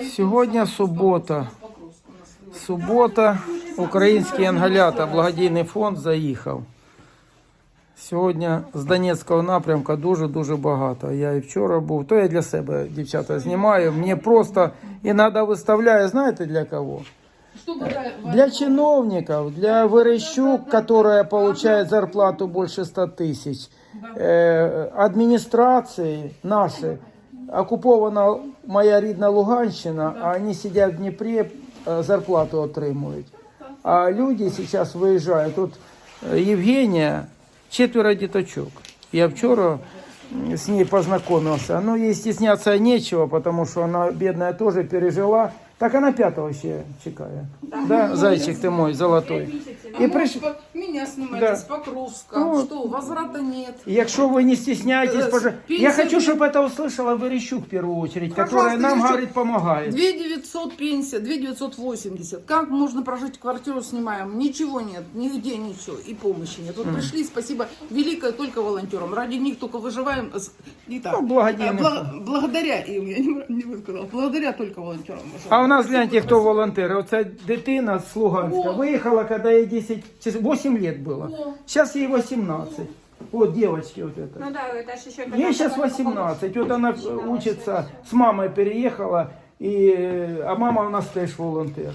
Сьогодні субота. Субота. Український ангалята, благодійний фонд заїхав. Сьогодні з Донецького напрямка дуже-дуже багато. Я і вчора був. То я для себе, дівчата, знімаю. Мені просто іноді виставляю, знаєте для кого? Для чиновников, для Верещук, которая получает зарплату больше 100 тысяч, э, администрации наши, окупована моя рідна Луганщина, а вони сидять в Дніпрі, е, зарплату отримують. А люди зараз виїжджають. Тут Євгенія, четверо діточок. Я вчора з с ней познакомился. Ну, ей стесняться нечего, потому что она, бедная, тоже пережила. Так она пятого еще чекает. Да, зайчик ты мой, золотой. И И приш... Меня снимаете Да. с Покровска. Ну, что, возврата нет. Якщо вы не стесняетесь, Э, пожалуйста. пенсия Я хочу, мне- чтобы это услышала Верещук в первую очередь, Пожалуйста, которая нам, Верещук. говорит, помогает. 2900 пенсия, 2980. Как можно прожить квартиру снимаем? Ничего нет, нигде ничего. И помощи нет. Вот пришли, спасибо, великое только волонтерам. Ради них только выживаем. С- Не так. Ну, благодійний А, бла- благодаря им, я не, не высказала. Благодаря только волонтерам. А у нас Спасибо, гляньте, хто спасибо. волонтери. Оця дитина з Луганська О. виїхала, коли їй 10, чи 8 лет было. О. Сейчас ей 18. Вот девочки вот это. Ну да, это ж еще... Ей сейчас 18. Вот она учится, с мамой переехала, и, э, а мама у нас теж волонтер.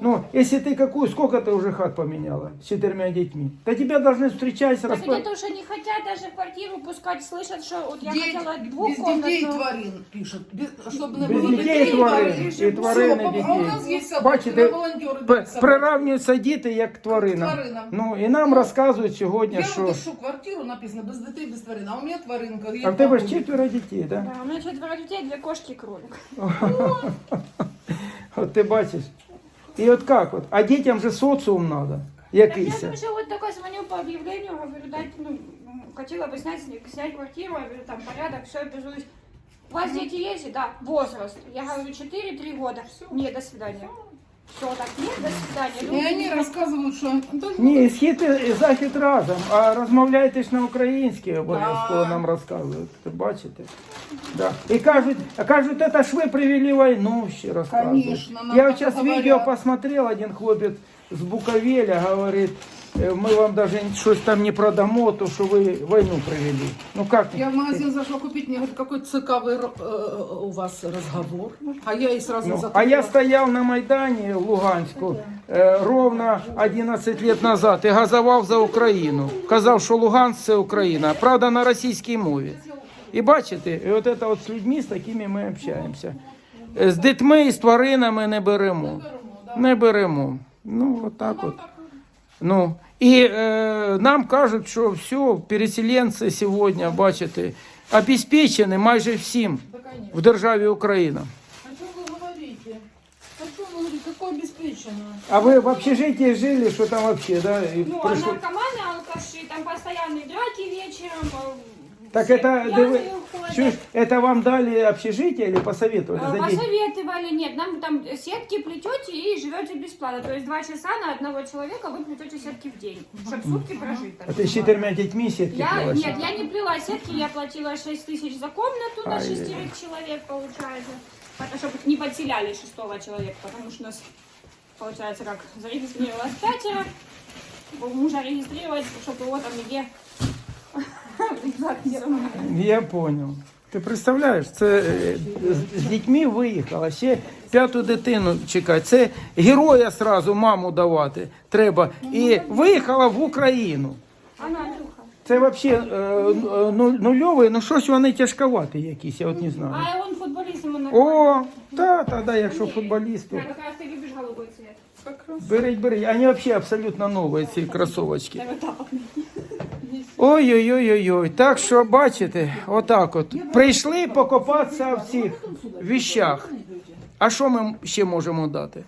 Ну, если ты какую, сколько ты уже хат поменяла с четырьмя детьми? Да тебя должны встречать, Так распро- это уже не хотят даже квартиру пускать, слышат, что вот я Деть- хотела без детей двухкомнатную. тварин пишет. Без, чтобы не Без было детей тварин, пишет. і тварин, Всё, і А у дітей. нас есть собаки, Бачите, на волонтеры П- дают собаки. Приравнюються діти як тваринам. тваринам. Ну і нам розказують сьогодні, Я що. вот ищу квартиру, написано без детей, без тварин. А у меня тваринка. А в тебе ж четверо дітей, так? Да? Да, у меня четверо детей, две кошки и кролик. От ти бачиш. І от як от? А дітям же соціум треба. Так я Якийсь. тоже вот такой звоню по объявлению, говорю, дайте, ну, м, хотела бы снять, снять квартиру, я говорю, там порядок, все, обязуюсь. У вас дети есть? Да. Возраст. Я говорю, 4-3 года. Нет, до свидания. Все, так, нет, до свидания. И Люди они рассказывают, что... Да, Ні, схід і захід разом, а розмовляйте ж на українській обов'язково нам розказують. Ти бачите? Да. І кажуть, а кажуть, це ж ви привели війну, ще розказують. Конечно, нам Я так зараз відео посмотрел, один хлопець з Буковеля говорить, «Е, ми вам даже щось там не продамо, то що ви війну привели. Ну як? Я в магазин зашла купить, мне говорят, какой цикавый э, у вас разговор. А я и сразу Ну, а я стоял на Майдані в Луганську е, ровно 11 лет назад і газував за Україну. Казав, що Луганськ це Україна, правда, на російській мові. І бачите, і от це от з людьми, з такими ми общаємося. Е, З дітьми і з тваринами не беремо. Не беремо. Ну, от так от. Ну, і е, нам кажуть, що все, переселенці сьогодні, бачите, обезпечені майже всім Да, конечно. в державі Україна. О чем вы говорите? О чем вы говорите? Какое обеспечено? А вы в общежитии жили, что там вообще, да? И Ну, а пришло- наркоманы, алкаши, там постоянные драки вечером. Так это, дивы- ходят. чуешь, это вам дали общежитие или посоветовали А, за? Посоветовали, нет, нам там сетки плетете и живете бесплатно. То есть два часа на одного человека вы плетете сетки в день, чтобы сутки прожить. А ты с четырьмя детьми сетки Я, плелась? нет, я не плела сетки, я платила 6 тысяч за комнату на шестерых человек, получается. Чтобы не подселяли шестого человека, потому что нас, получается, как зарегистрировалось пятеро, мужа регистрировать, чтобы его там нигде Я понял. Ти представляєш, це е, з- з дітьми виїхала, ще п'яту дитину чекати. Це героя сразу маму давати треба. І виїхала в Україну. Це взагалі е, ну- нульовий, ну щось вони тяжковаті якісь, я от не знаю. А он футболист, ему О, та, та, да, якщо футболіст, то... Как раз. Беріть, беріть. Вони взагалі абсолютно нові, ці кросовочки. Тапок. Ой-ой-ой-ой. Так що бачите, отак от. Прийшли покопатися в цих віщах. А що ми ще можемо дати?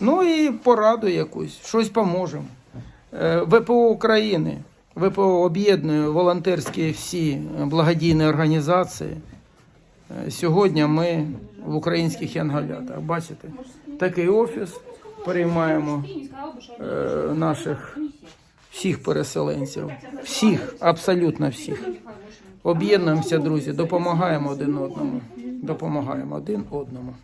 Ну і пораду якусь, щось поможемо. Е, ВПО України, ВПО об'єднує волонтерські всі благодійні організації. Е, Сьогодні ми в українських янголятах. Бачите, такий офіс. Приймаємо е, наших всіх переселенців, всіх, абсолютно всіх. Об'єднуємося, друзі, допомагаємо один одному. Допомагаємо один одному.